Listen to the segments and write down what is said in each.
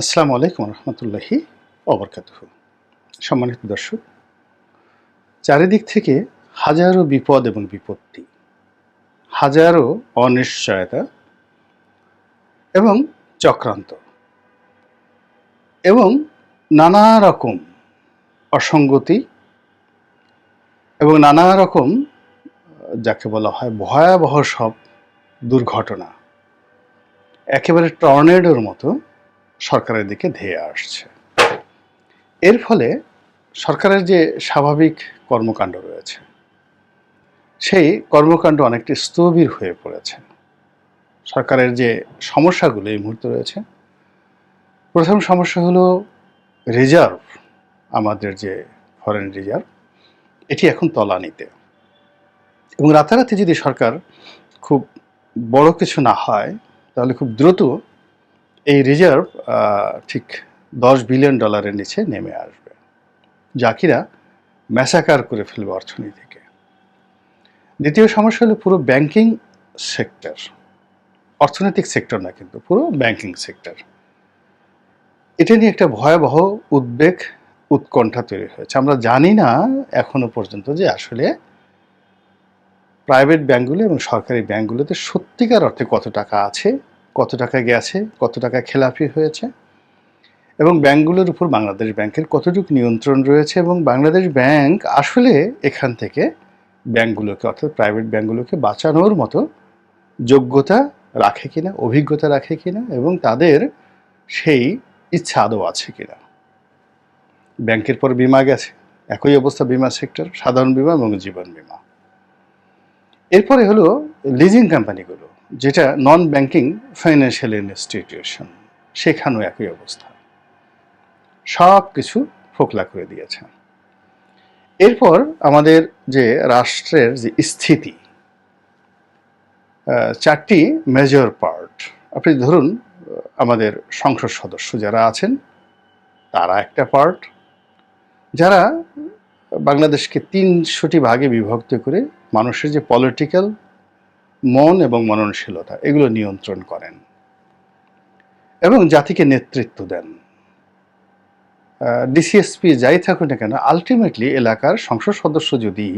আসসালামু আলাইকুম রহমতুল্লাহি অবরকাত সম্মানিত দর্শক, চারিদিক থেকে হাজারো বিপদ এবং বিপত্তি, হাজারো অনিশ্চয়তা এবং চক্রান্ত এবং নানা রকম অসঙ্গতি এবং নানা রকম, যাকে বলা হয় ভয়াবহ সব দুর্ঘটনা, একেবারে টর্নেডোর মতো সরকারের দিকে ধেয়ে আসছে। এর ফলে সরকারের যে স্বাভাবিক কর্মকাণ্ড রয়েছে, সেই কর্মকাণ্ড অনেকটি স্থবির হয়ে পড়েছে। সরকারের যে সমস্যাগুলো এই মুহূর্তে রয়েছে, প্রথম সমস্যা হলো রিজার্ভ, আমাদের যে ফরেন রিজার্ভ, এটি এখন তলানিতে। এবং রাতারাতি যদি সরকার খুব বড় কিছু না হয়, তাহলে খুব দ্রুত এই রিজার্ভ ঠিক দশ বিলিয়ন ডলারের নিচে নেমে আসবে। যা কিনা ম্যাসাকার করে ফেলবে অর্থনীতিকে। দ্বিতীয় সমস্যা হলো পুরো ব্যাংকিং সেক্টর অর্থনৈতিক সেক্টর না কিন্তু, পুরো ব্যাংকিং সেক্টর এটা নিয়ে একটা ভয়াবহ উদ্বেগ, উৎকণ্ঠা তৈরি হয়েছে। আমরা জানি না এখনও পর্যন্ত যে আসলে প্রাইভেট ব্যাংকগুলো এবং সরকারি ব্যাংকগুলোতে সত্যিকার অর্থে কত টাকা আছে। কত টাকা গেছে, কত টাকা খেলাপি হয়েছে এবং ব্যাংকগুলোর উপর বাংলাদেশ ব্যাংকের কতটুকু নিয়ন্ত্রণ রয়েছে এবং বাংলাদেশ ব্যাংক আসলে এখান থেকে ব্যাংকগুলোকে অর্থাৎ প্রাইভেট ব্যাংকগুলোকে বাঁচানোর মতো যোগ্যতা রাখে কিনা, অভিজ্ঞতা রাখে কিনা এবং তাদের সেই ইচ্ছা আদৌ আছে কিনা। ব্যাংকের পর বিমা গেছে, একই অবস্থা বিমা সেক্টর সাধারণ বিমা এবং জীবন বিমা। এরপরে হলো লিজিং কোম্পানিগুলো যেটা নন ব্যাংকিং ফাইন্যান্সিয়াল ইনস্টিটিউশন সেখানেও একই অবস্থা। সব কিছু ফোকলা করে দিয়েছে। এরপর আমাদের যে রাষ্ট্রের যে স্থিতি চারটি মেজর পার্ট আপনি ধরুন আমাদের সংসদ সদস্য যারা আছেন, তারা একটা পার্ট যারা বাংলাদেশকে তিনশোটি ভাগে বিভক্ত করে মানুষের যে পলিটিক্যাল মন এবং মননশীলতা, এগুলো নিয়ন্ত্রণ করেন এবং জাতিকে নেতৃত্ব দেন। ডিসিএসপি যাই থাকুন না কেন আলটিমেটলি এলাকার সংসদ সদস্য যদি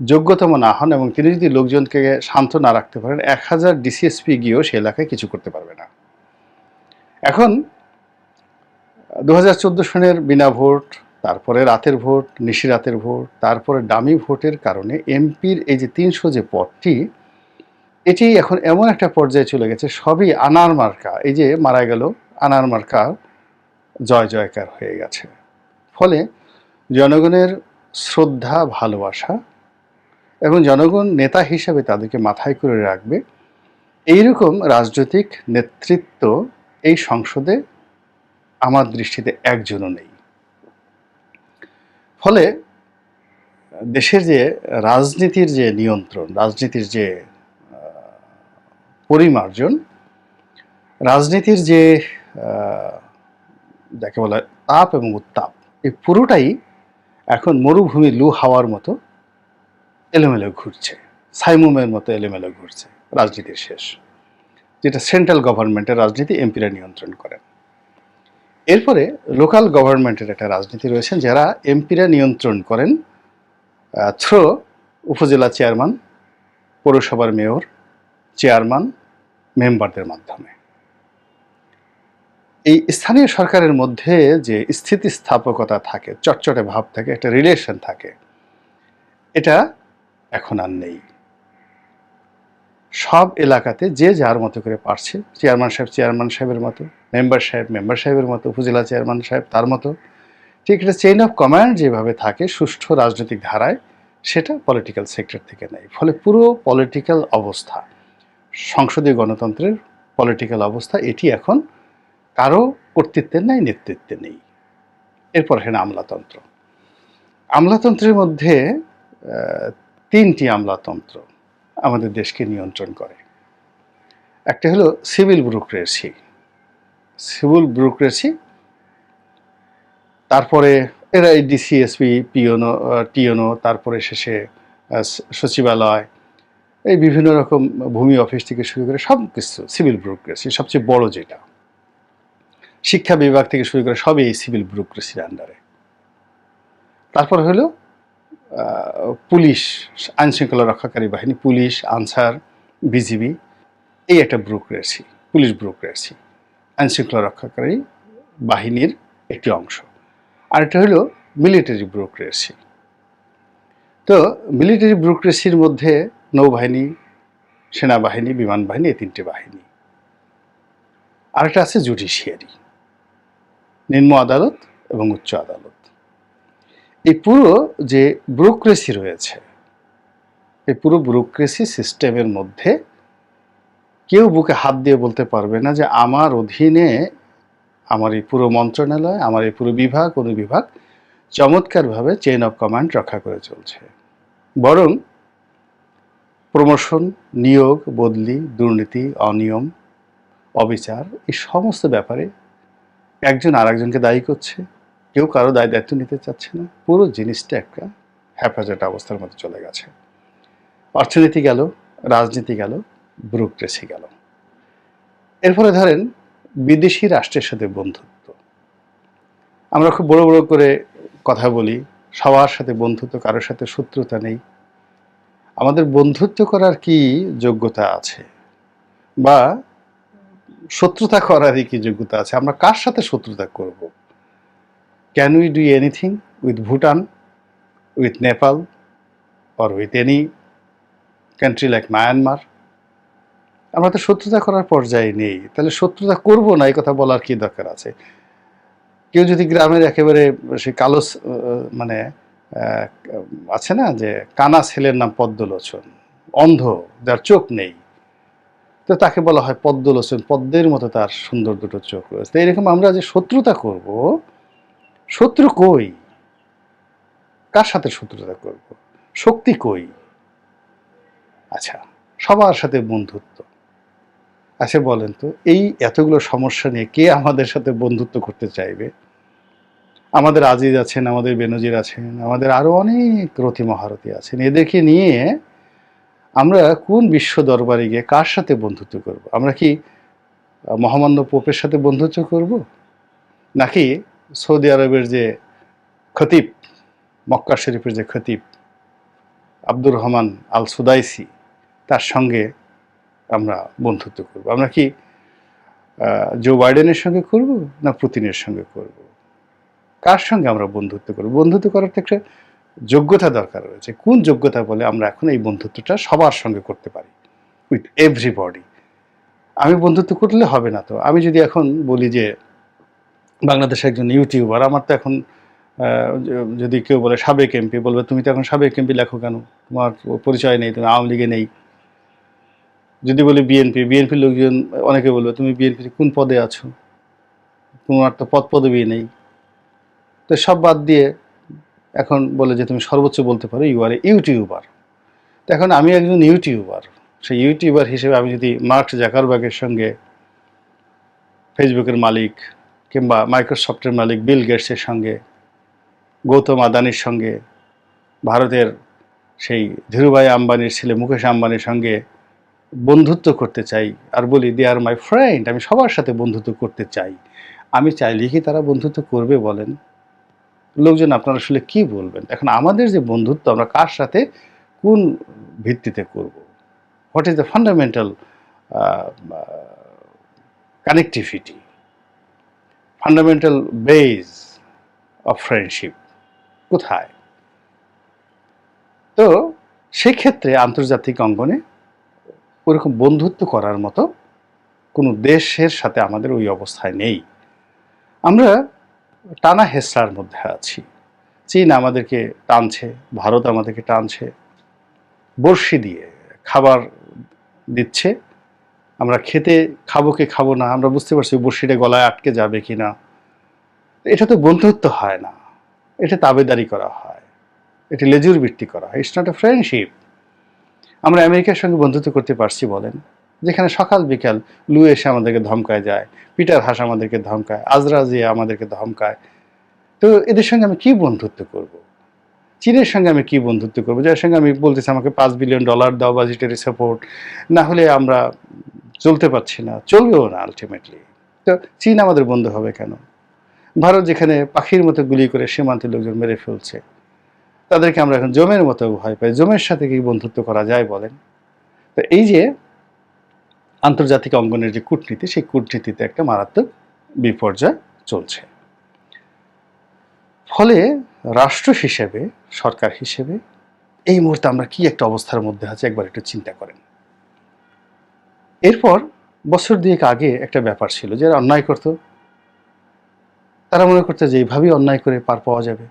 যোগ্যতম না হন এবং তিনি যদি লোকজনকে শান্ত না রাখতে পারেন, এক হাজার ডিসিএসপি গিয়েও সে এলাকায় কিছু করতে পারবে না। এখন দু হাজার চোদ্দ সনের বিনা ভোট, তারপরে রাতের ভোট, নিশি রাতের ভোট, তারপরে ডামি ভোটের কারণে এমপির এই যে তিনশো যে পদটি এটি এখন এমন একটা পর্যায়ে চলে গেছে, সবই আনার মার্কা। এই যে মারা গেল, আনার মার্কা জয় জয়কার হয়ে গেছে। ফলে জনগণের শ্রদ্ধা, ভালোবাসা এবং জনগণ নেতা হিসেবে তাদেরকে মাথায় করে রাখবে, এইরকম রাজনৈতিক নেতৃত্ব এই সংসদে আমার দৃষ্টিতে একজনও নেই। ফলে দেশের যে রাজনীতির যে নিয়ন্ত্রণ, রাজনীতির যে পরিমার্জন, রাজনীতির যে যাকে বলা তাপ এবং উত্তাপ, এই পুরোটাই এখন মরুভূমি লু হাওয়ার মতো এলোমেলো ঘুরছে, সাইমুমের মতো এলোমেলো ঘুরছে রাজনীতির শেষ, যেটা সেন্ট্রাল গভর্নমেন্টের রাজনীতি এমপিরা নিয়ন্ত্রণ করেন। এরপরে লোকাল গভর্নমেন্টের একটা রাজনীতি রয়েছেন যারা এমপিরা নিয়ন্ত্রণ করেন থ্রো উপজেলা চেয়ারম্যান, পৌরসভার মেয়র, চেয়ারম্যান মেম্বারদের মাধ্যমে। এই স্থানীয় সরকারের মধ্যে যে স্থিতিস্থাপকতা থাকে, চটচটে ভাব থাকে, একটা রিলেশন থাকে, এটা এখন আর নেই। সব এলাকাতে যে যার মতো করে পারছে চেয়ারম্যান সাহেব চেয়ারম্যান সাহেবের মতো মেম্বার সাহেব মেম্বার সাহেবের মতো, উপজেলা চেয়ারম্যান সাহেব তার মতো, ঠিক এটা চেইন অফ কমান্ড যেভাবে থাকে, সুষ্ঠু রাজনৈতিক ধারায়, সেটা পলিটিক্যাল সেক্টর থেকে নেই। ফলে পুরো পলিটিক্যাল অবস্থা সংসদীয় গণতন্ত্রের পলিটিক্যাল অবস্থা, এটি এখন কারও কর্তৃত্বের নাই নেতৃত্বে নেই। এরপর এখানে আমলাতন্ত্র। আমলাতন্ত্রের মধ্যে তিনটি আমলাতন্ত্র আমাদের দেশকে নিয়ন্ত্রণ করে। একটা হলো সিভিল ব্যুরোক্রেসি সিভিল ব্যুরোক্রেসি তারপরে এরা এই ডিসিএসপি পিওনো টিওনো তারপরে শেষে সচিবালয় এই বিভিন্ন রকম ভূমি অফিস থেকে শুরু করে সব কিছু সিভিল ব্যুরোক্রেসি সবচেয়ে বড় যেটা। শিক্ষা বিভাগ থেকে শুরু করে সবই এই সিভিল ব্যুরোক্রেসির আন্ডারে তারপর হলো পুলিশ আইন শৃঙ্খলা রক্ষাকারী বাহিনী, পুলিশ, আনসার, বিজিবি, এই একটা ব্যুরোক্রেসি পুলিশ ব্যুরোক্রেসি আইন শৃঙ্খলা রক্ষাকারী বাহিনীর একটি অংশ। আর এটা হলো মিলিটারি ব্যুরোক্রেসি তো মিলিটারি ব্যুরোক্রেসির মধ্যে নৌবাহিনী, সেনাবাহিনী বিমান বাহিনী এই তিনটে বাহিনী। আরেকটা আছে জুডিশিয়ারি, নিম্ন আদালত এবং উচ্চ আদালত। এই পুরো যে ব্যুরোক্রেসি রয়েছে, এই পুরো ব্যুরোক্রেসি সিস্টেমের মধ্যে কেউ বুকে হাত দিয়ে বলতে পারবে না যে আমার অধীনে আমার এই পুরো মন্ত্রণালয়, আমার এই পুরো বিভাগ, অনুবিভাগ চমৎকারভাবে চেইন অফ কমান্ড রক্ষা করে চলছে। বরং প্রমোশন, নিয়োগ, বদলি, দুর্নীতি, অনিয়ম, অবিচার, এই সমস্ত ব্যাপারে একজন আরেকজনকে দায়ী করছে। কেউ কারও দায় দায়িত্ব নিতে চাচ্ছে না। পুরো জিনিসটা একটা হ্যাফাজত অবস্থার মধ্যে চলে গেছে। অর্থনীতি গেল, রাজনীতি গেল, ব্যুরোক্রেসি গেল। এরপরে ধরেন বিদেশি রাষ্ট্রের সাথে বন্ধুত্ব। আমরা খুব বড় বড় করে কথা বলি, সবার সাথে বন্ধুত্ব, কারোর সাথে শত্রুতা নেই। আমাদের বন্ধুত্ব করার কি যোগ্যতা আছে? বা শত্রুতা করারই কি যোগ্যতা আছে? আমরা কার সাথে শত্রুতা করব? Can we do anything with Bhutan with Nepal or with any country like Myanmar আমরা তো শত্রুতা করার পর্যায়ে নেই। তাহলে শত্রুতা করব না, এই কথা বলার কি দরকার আছে? কেউ যদি গ্রামের একেবারে সে কালো মানে আছে না যে কানা ছেলের নাম পদ্মলোচন। অন্ধ, যার চোখ নেই। তো তাকে বলা হয় পদ্মলোচন। পদ্মের মতো তার সুন্দর দুটো চোখ রয়েছে। তো এরকম আমরা যে শত্রুতা করব, শত্রু কই? কার সাথে শত্রুতা করব? শক্তি কই? আচ্ছা সবার সাথে বন্ধুত্ব। আচ্ছা বলেন তো, এই এতগুলো সমস্যা নিয়ে কে আমাদের সাথে বন্ধুত্ব করতে চাইবে? আমাদের আজিজ আছেন, আমাদের বেনজির আছেন, আমাদের আরও অনেক রতি মহারথী আছেন। এদেরকে নিয়ে আমরা কোন বিশ্ব দরবারে গিয়ে কার সাথে বন্ধুত্ব করব? আমরা কি মহামান্য পোপের সাথে বন্ধুত্ব করব? নাকি সৌদি আরবের যে খতিব, মক্কা শরীফের যে খতিব, আব্দুর রহমান আল সুদাইসি তার সঙ্গে আমরা বন্ধুত্ব করব? আমরা কি জো বাইডেনের সঙ্গে করব না পুতিনের সঙ্গে করব? কার সঙ্গে আমরা বন্ধুত্ব করব? বন্ধুত্ব করার একটা যোগ্যতা দরকার রয়েছে। কোন যোগ্যতা বলে আমরা এখন এই বন্ধুত্বটা সবার সঙ্গে করতে পারি? উইথ এভরিবডি আমি বন্ধুত্ব করলে হবে না তো। আমি যদি এখন বলি যে বাংলাদেশে একজন ইউটিউবার, আমার তো এখন যদি কেউ বলে সাবেক এমপি, বলবে, তুমি তো এখন সাবেক এমপি, লেখো কেন? তোমার পরিচয় নেই, তুমি আওয়ামী লীগে নেই। যদি বলি বিএনপি, বিএনপির লোকজন অনেকে বলবে, তুমি বিএনপির কোন পদে আছো? তোমার তো পদ পদবি নেই। তো সব বাদ দিয়ে এখন বলে যে তুমি সর্বোচ্চ বলতে পারো ইউ আর এ ইউটিউবার তো এখন আমি একজন ইউটিউবার সেই ইউটিউবার হিসেবে আমি যদি মার্ক জাকারবার্গের সঙ্গে ফেসবুকের মালিক কিংবা মাইক্রোসফটের মালিক বিল গেটসের সঙ্গে, গৌতম আদানির সঙ্গে, ভারতের সেই ধীরুভাই আম্বানির ছেলে মুকেশ আম্বানির সঙ্গে বন্ধুত্ব করতে চাই আর বলি দে আর মাই ফ্রেন্ড আমি সবার সাথে বন্ধুত্ব করতে চাই। আমি চাইলে কি তারা বন্ধুত্ব করবে বলেন? লোকজন আপনারা আসলে কি বলবেন? এখন আমাদের যে বন্ধুত্ব, আমরা কার সাথে কোন ভিত্তিতে করব? What is the fundamental connectivity fundamental base of friendship কোথায়? তো সেক্ষেত্রে আন্তর্জাতিক অঙ্গনে ওরকম বন্ধুত্ব করার মতো কোনো দেশের সাথে আমাদের ওই অবস্থায় নেই। আমরা টানা হেসরার মধ্যে আছি। চীন আমাদেরকে টানছে, ভারত আমাদেরকে টানছে, বড়শি দিয়ে খাবার দিচ্ছে। আমরা খেতে খাব কি খাব না, আমরা বুঝতে পারছি বড়শিটা গলায় আটকে যাবে কি না এটা তো বন্ধুত্ব হয় না, এটা তাবেদারি করা হয়, এটা লেজুর বৃত্তি করা হয় ইটস নট এ ফ্রেন্ডশিপ আমরা আমেরিকার সঙ্গে বন্ধুত্ব করতে পারছি বলেন। যেখানে সকাল বিকাল লু এসে আমাদেরকে ধমকায় যায়, পিটার হাস আমাদেরকে ধমকায়, আজরা জিয়া আমাদেরকে ধমকায়। তো এদের সঙ্গে আমি কি বন্ধুত্ব করব। চীনের সঙ্গে আমি কি বন্ধুত্ব করব? যার সঙ্গে আমি বলতেছি, আমাকে পাঁচ বিলিয়ন ডলার দাও বাজেটারি সাপোর্ট না হলে আমরা চলতে পারছি না। চলবেও না আলটিমেটলি তো চীন আমাদের বন্ধু হবে কেন? ভারত যেখানে পাখির মতো গুলি করে সীমান্তে লোকজন মেরে ফেলছে, তাদেরকে আমরা এখন জমের মতো ভয় পাই। জমের সাথে কি বন্ধুত্ব করা যায় বলেন? তো এই যে আন্তর্জাতিক অঙ্গনের যে কূটনীতি, সেই কূটনীতিতে একটা মারাত্মক বিপর্যয় চলছে। ফলে রাষ্ট্র হিসেবে, সরকার হিসেবে এই মুহূর্তে আমরা কি একটা অবস্থার মধ্যে আছি একবার একটু চিন্তা করেন। এরপর বছর দুয়েক আগে একটা ব্যাপার ছিল যারা অন্যায় করত। তারা মনে করতো যে এইভাবেই অন্যায় করে পার পাওয়া যাবে।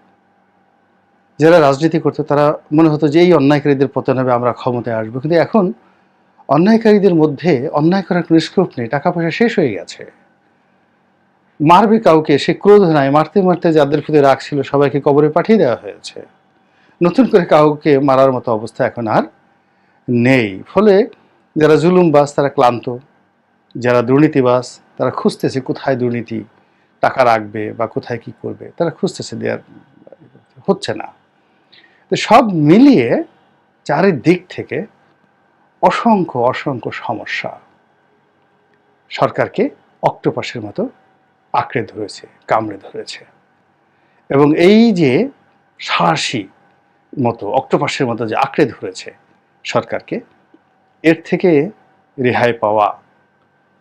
যারা রাজনীতি করতো তারা মনে হতো যে এই অন্যায়কারীদের পতন হবে, আমরা ক্ষমতায় আসব। কিন্তু এখন অন্যায়কারীদের মধ্যে অন্যায় করার কোনো স্কোপ নেই টাকা পয়সা শেষ হয়ে গেছে। মারবে কাউকে, সে ক্রোধ নাই, মারতে মারতে যাদের প্রতি রাগ ছিল সবাইকে কবরে পাঠিয়ে দেওয়া হয়েছে। নতুন করে কাউকে মারার মতো অবস্থা এখন আর নেই। ফলে যারা জুলুমবাজ, তারা ক্লান্ত। যারা দুর্নীতিবাজ, তারা খুঁজতেছে কোথায় দুর্নীতি টাকা রাখবে বা কোথায় কি করবে, তারা খুঁজতেছে দেওয়ার হচ্ছে না। তো সব মিলিয়ে চারিদিক থেকে অসংখ্য অসংখ্য সমস্যা। সরকারকে অক্টোপাসের মতো আঁকড়ে ধরেছে, কামড়ে ধরেছে। এবং এই যে সাহসী মতো, অক্টোপাসের মতো যে আঁকড়ে ধরেছে সরকারকে, এর থেকে রেহাই পাওয়া,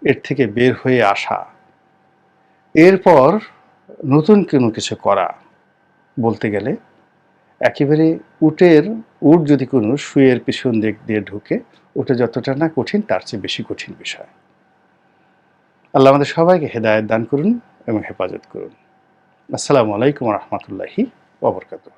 এর থেকে বের হয়ে আসা, এরপর নতুন কোনো কিছু করা বলতে গেলে একেবারে উটের, উট যদি কোনো শুয়ের পিছন দিক দিয়ে ঢুকে, ওটা যতটা না কঠিন, তার চেয়ে বেশি কঠিন বিষয়। আল্লাহ আমাদের সবাইকে হেদায়ত দান করুন এবং হেফাজত করুন। আসসালামু আলাইকুম রহমতুল্লাহি ওবরকাতুহ